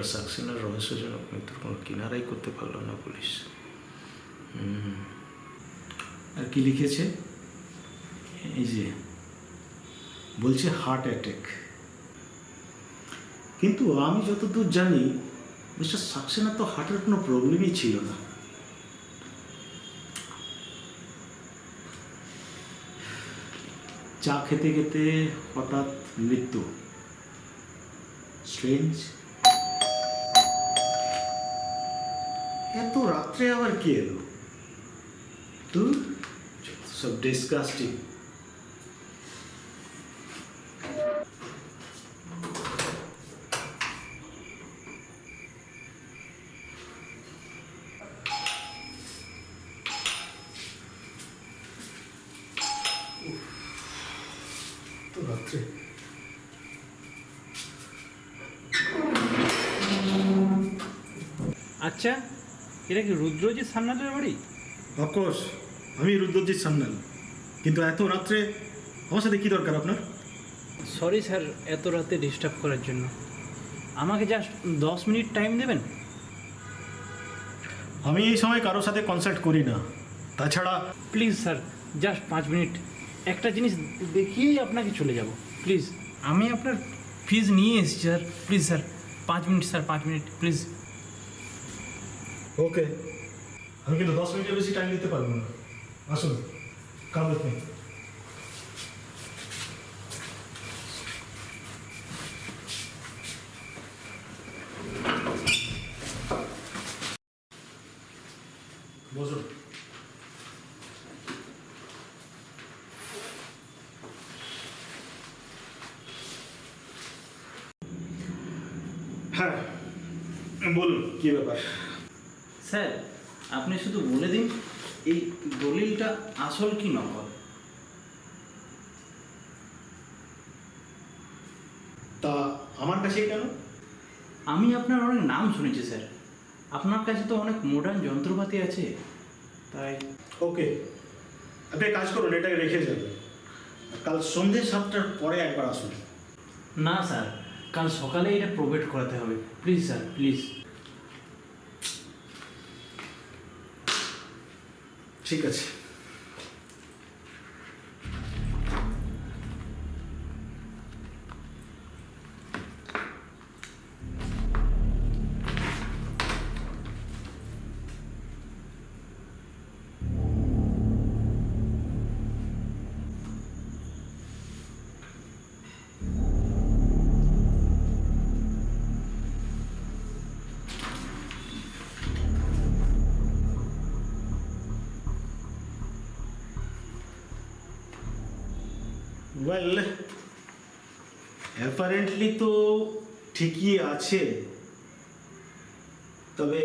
Doctor সাকসেনার রহস্যজনক মৃত্যুর কোনো কিনারাই করতে পারল না পুলিশ। আর কি লিখেছে? এই যে, বলছে হার্ট অ্যাটাক কিন্তু আমি যতদূর জানি মিস্টার সাকসেনার তো হার্টের কোনো প্রবলেমই ছিল না। চা খেতে খেতে হঠাৎ মৃত্যু। স্ট্রেঞ্জ এত রাত্রে আবার কে এলো? তুই সব ডিসকাস্টিং তো রাত্রে। আচ্ছা এটা কি রুদ্রজিৎ সান্নালের বাড়ি? অফকোর্স আমি রুদ্রজিৎ সান্যাল। কিন্তু এত রাত্রে আমার সাথে কী দরকার আপনার? সরি স্যার এত রাতে ডিস্টার্ব করার জন্য। আমাকে জাস্ট দশ মিনিট টাইম দেবেন? আমি এই সময় কারোর সাথে কনসাল্ট করি না। তাছাড়া প্লিজ স্যার জাস্ট পাঁচ মিনিট। একটা জিনিস দেখিয়েই আপনাকে চলে যাব। প্লিজ আমি আপনার ফিজ নিয়ে এসেছি স্যার প্লিজ স্যার পাঁচ মিনিট স্যার পাঁচ মিনিট প্লিজ ওকে আমি কিন্তু দশ মিনিটের বেশি টাইম দিতে পারব না। আসুন, কাম উইথ মি বসুন হ্যাঁ বলুন, কী ব্যাপার? স্যার আপনি শুধু বলে দিন এই দলিলটা আসল কি নকল? তা আমার কাছে কেন? আমি আপনার অনেক নাম শুনেছি স্যার। আপনার কাছে তো অনেক মডার্ন যন্ত্রপাতি আছে তাই ওকে। আপনি কাজ করুন এটাকে রেখে যাবেন। কাল সন্ধে সাতটার পরে একবার আসুন। না স্যার। কাল সকালে এটা প্রোভাইড করাতে হবে। প্লিজ স্যার প্লিজ ঠিক আছে। ওয়েল অ্যাপারেন্টলি তো ঠিকই আছে। তবে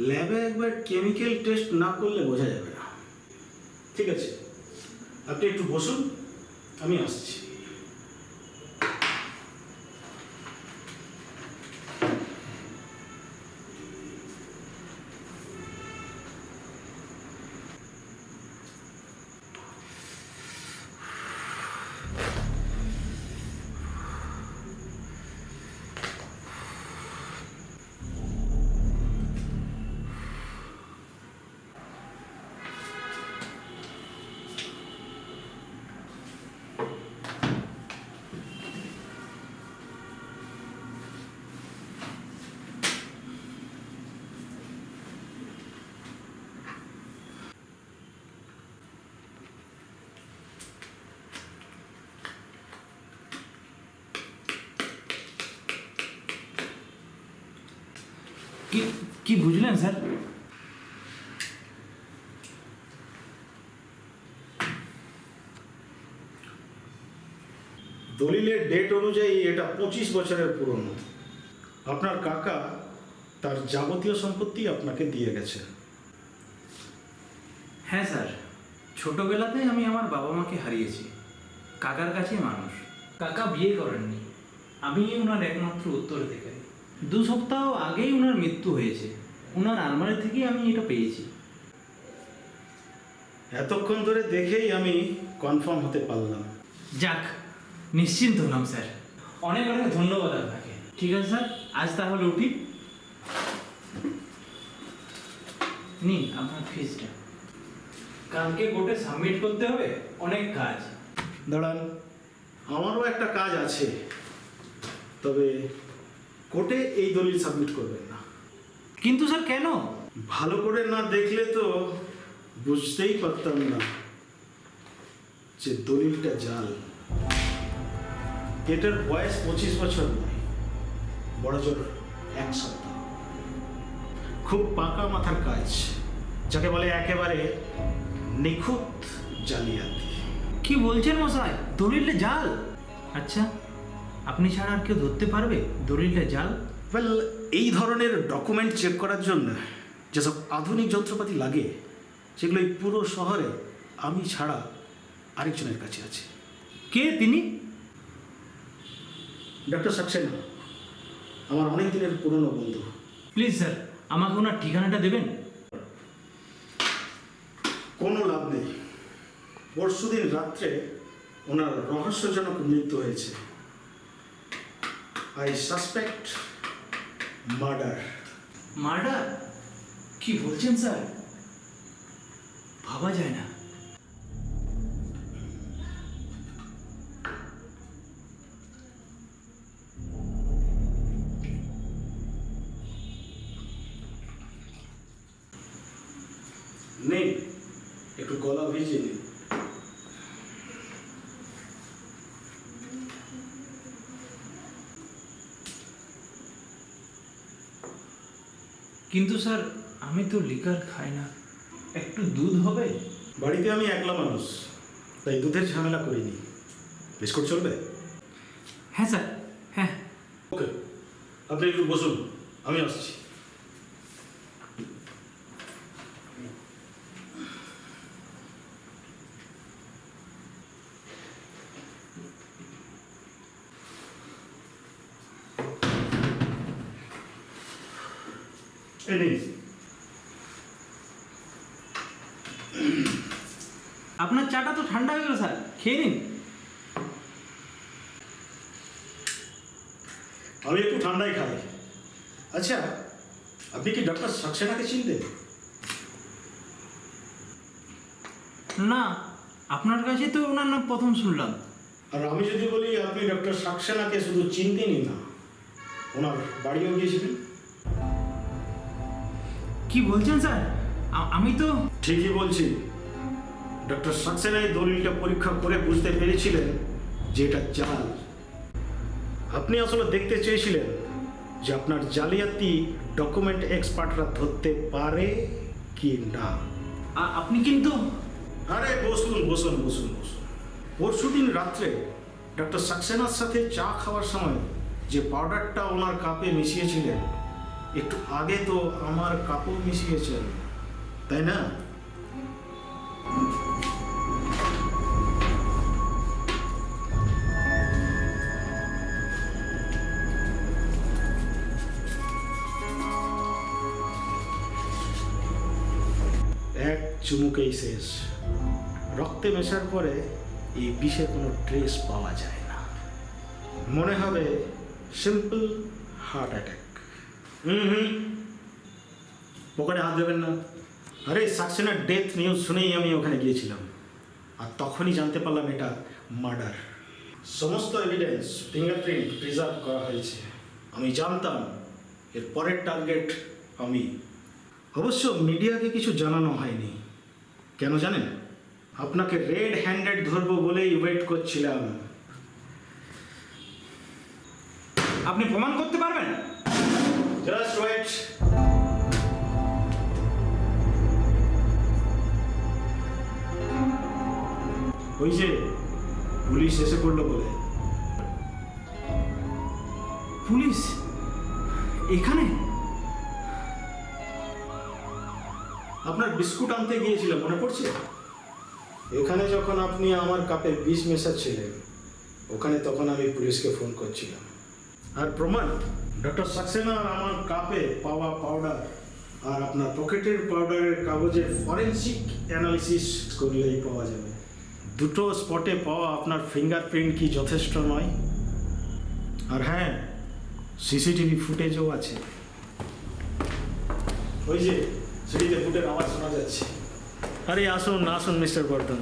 ল্যাবে একবার কেমিক্যাল টেস্ট না করলে বোঝা যাবে না। ঠিক আছে। আপনি একটু বসুন, আমি আসছি। কি কি বুঝলেন স্যার? দলিলের ডেট অনুযায়ী এটা পঁচিশ বছরের পুরনো। আপনার কাকা তার যাবতীয় সম্পত্তি আপনাকে দিয়ে গেছে। হ্যাঁ স্যার। ছোটবেলাতেই আমি আমার বাবা মাকে হারিয়েছি। কাকার কাছে মানুষ। কাকা বিয়ে করেননি। আমি ওনার একমাত্র উত্তরাধিকারী দু সপ্তাহ আগেই ওনার মৃত্যু হয়েছে। ওনার আলমারি থেকেই আমি এটা পেয়েছি। এতক্ষণ ধরে দেখেই আমি কনফার্ম হতে পারলাম। যাক নিশ্চিন্ত হলাম স্যার। অনেক অনেক ধন্যবাদ আপনাকে। ঠিক আছে স্যার? আজ তাহলে উঠি। নিন আপনার ফিজটা কালকে কোর্টে সাবমিট করতে হবে অনেক কাজ। দাঁড়ান আমারও একটা কাজ আছে। তবে কোর্টে এই দলিল সাবমিট করবেন না। কিন্তু স্যার কেন? ভালো করে না দেখলে তো বুঝতেই পারতাম না যে দলিলটা জাল। এটার বয়স পঁচিশ বছর নয় বড় জোর এক সপ্তাহ। খুব পাকা মাথার কাজ যাকে বলে একেবারে নিখুঁত জালিয়াতি। কি বলছেন মশাই? দলিলটা জাল? আচ্ছা। আপনি ছাড়া আর কেউ ধরতে পারবে? দলিলটা জাল। ওয়েল এই ধরনের ডকুমেন্ট চেক করার জন্য যেসব আধুনিক যন্ত্রপাতি লাগে সেগুলো এই পুরো শহরে আমি ছাড়া আরেকজনের কাছে আছে। কে তিনি? ডক্টর সাক্সেনা আমার অনেক দিনের পুরনো বন্ধু। প্লিজ স্যার আমাকে ওনার ঠিকানাটা দেবেন? কোনো লাভ নেই। পরশুদিন রাত্রে ওনার রহস্যজনক মৃত্যু হয়েছে। আই সাসপেক্ট মার্ডার মার্ডার কি বলছেন স্যার ভাবা যায় না নেই একটু গলা ভিজিয়ে নিন কিন্তু স্যার আমি তো লিকার খাই না। একটু দুধ হবে? বাড়িতে আমি একলা মানুষ তাই দুধের ঝামেলা করিনি। বিস্কুট চলবে? হ্যাঁ স্যার হ্যাঁ। ওকে আপনি একটু বসুন আমি আসছি এই নিন। আপনার চাটা তো ঠান্ডা হয়ে গেল স্যার। খেয়ে নিন। আমি একটু ঠান্ডাই খাই। আচ্ছা আপনি কি ডক্টর সাক্সেনাকে চিনতেন? না আপনার কাছে তো ওনার নাম প্রথম শুনলাম। আর আমি যদি বলি আপনি ডক্টর সাক্সেনাকে শুধু চিনতেনই না ওনার বাড়িও গিয়েছিলেন। কি বলছেন স্যার? আমি তো ঠিকই বলছি। ডক্টর সাক্সেনা এই দলিলটা পরীক্ষা করে বুঝতে পেরেছিলেন যে এটা জাল। আপনি আসলে দেখতে চেয়েছিলেন যে আপনার জালিয়াতি ডকুমেন্ট এক্সপার্টরা ধরতে পারে কি না। আপনি কিন্তু আরে বসুন বসুন বসুন বসুন। পরশু দিন রাত্রে ডক্টর সাক্সেনার সাথে চা খাওয়ার সময় যে পাউডারটা ওনার কাপে মিশিয়েছিলেন একটু আগে তো আমার কাপও মিশিয়েছেন। তাই না? এক চুমুকেই শেষ। রক্তে মেশার পরে এই বিষে কোনো ট্রেস পাওয়া যায় না। মনে হবে সিম্পল হার্ট অ্যাটাক হুম হুম। পকেটে হাত দেবেন না। আরে, সাকসেনার ডেথ নিউজ শুনেই আমি ওখানে গিয়েছিলাম। আর তখনই জানতে পারলাম এটা মার্ডার সমস্ত এভিডেন্স ফিঙ্গারপ্রিন্ট প্রিজার্ভ করা হয়েছে। আমি জানতাম, এর পরের টার্গেট আমি। অবশ্য মিডিয়াকে কিছু জানানো হয়নি। কেন জানেন? আপনাকে রেড হ্যান্ডেড ধরবো বলেই ওয়েট করছিলাম। আপনি প্রমাণ করতে পারবেন? জাস্ট ওয়েট ওই যে পুলিশ এসে পড়ল বলে। পুলিশ এখানে? আপনার বিস্কুট আনতে গিয়েছিলাম মনে পড়ছে? এখানে যখন আপনি আমার কাপে বিষ মেশাচ্ছিলেন ওখানে তখন আমি পুলিশকে ফোন করছিলাম। আর প্রমাণ? ডক্টর সাক্সেনা আমার কাপে পাওয়া পাউডার আর আপনার পকেটের পাউডারের কাগজের ফরেন্সিক অ্যানালিসিস করলেই পাওয়া যাবে। দুটো স্পটে পাওয়া আপনার ফিঙ্গারপ্রিন্ট কি যথেষ্ট নয়? আর হ্যাঁ সিসিটিভি ফুটেজও আছে। ওই যে সিঁড়িতে ফুটের আওয়াজ শোনা যাচ্ছে। আরে আসুন আসুন মিস্টার বর্ধন।